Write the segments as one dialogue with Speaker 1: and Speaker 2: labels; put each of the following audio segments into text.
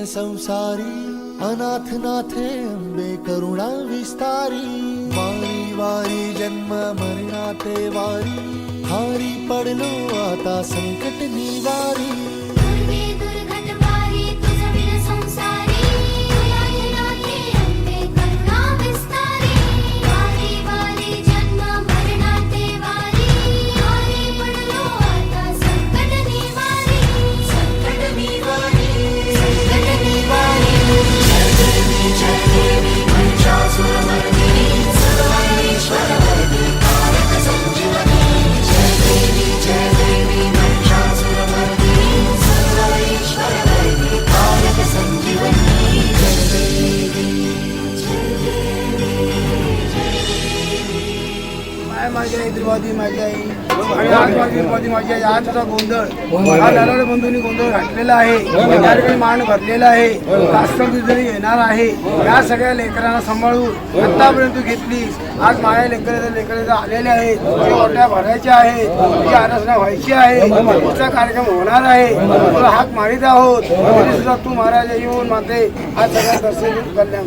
Speaker 1: વીણ સંસારી અનાથ અંબે કરુણા વિસ્તારી. મારી વારી જન્મ મરણા તે વારી. હારી પડલો આતા સંકટની વારી
Speaker 2: राष्ट्रवादी माझी आई. आणि आज माझी आई. आज तुझा गोंधळ. हा नरळ बंधूंनी गोंधळ घातलेला आहे. या ठिकाणी मान भरलेला आहे. कास्तव जरी येणार आहे. या सगळ्या लेकरांना सांभाळून आतापर्यंत तू घेतलीस. आज माझ्या लेकर लेकर आलेले आहेत. ते ओट्या भरायच्या आहेत. तुझी आराधना व्हायची आहे तुमचा कार्यक्रम होणार आहे. तुला हाक मारित आहोत. तरी सुद्धा तू महाराज येऊन माते आज सगळ्या दर्शन कल्याण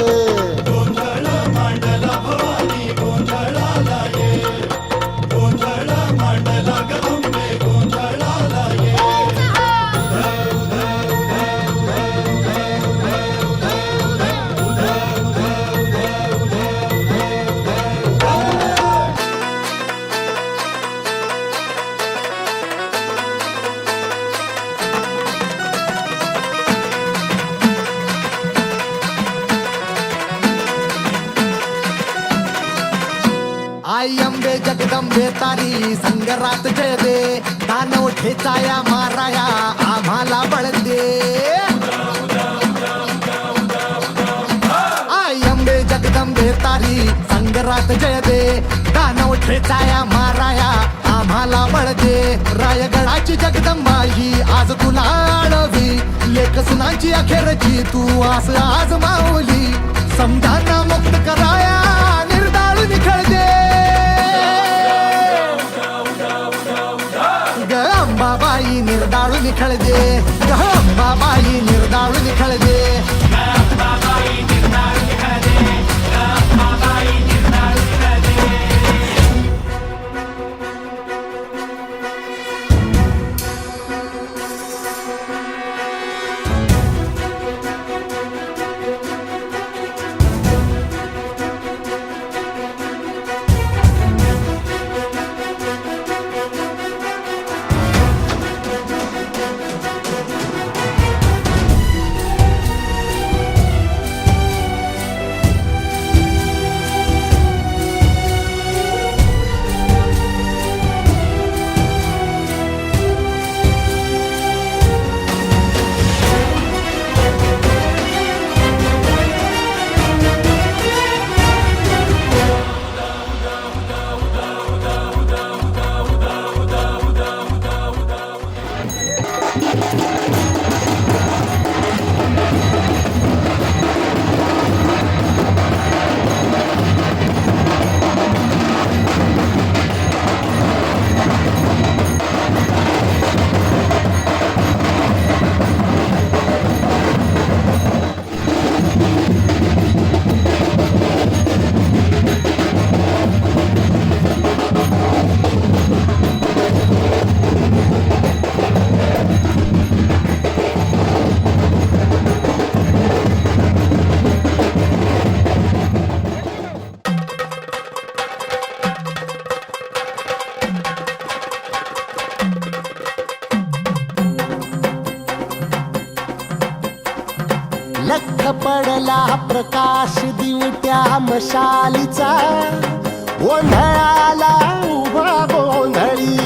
Speaker 3: तारी संगरात जय दे दानव ठेचाया माराया आम्हाला बळ दे आई जगदंबे तारी संगरात जय दे दानव ठेचाया माराया आम्हाला बळ दे रायगडाची जगदंबा ही आज तुला आळवी. लेख सुनाची अखेरची तू आस आज माऊली. समजांना मुक्त कराया निर्दाळ निखळ निर्दाळू निखळ दे
Speaker 4: लख पडला प्रकाश दिवट्या मशालीचा. गोंधळाला उभा गोंधळी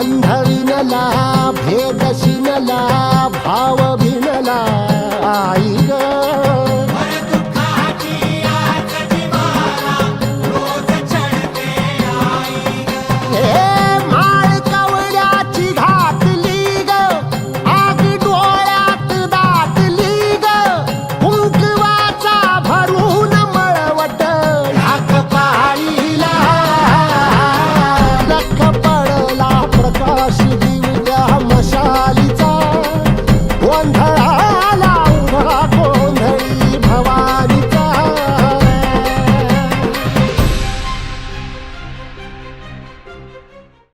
Speaker 4: बंधरी नला भेदशी नला भाव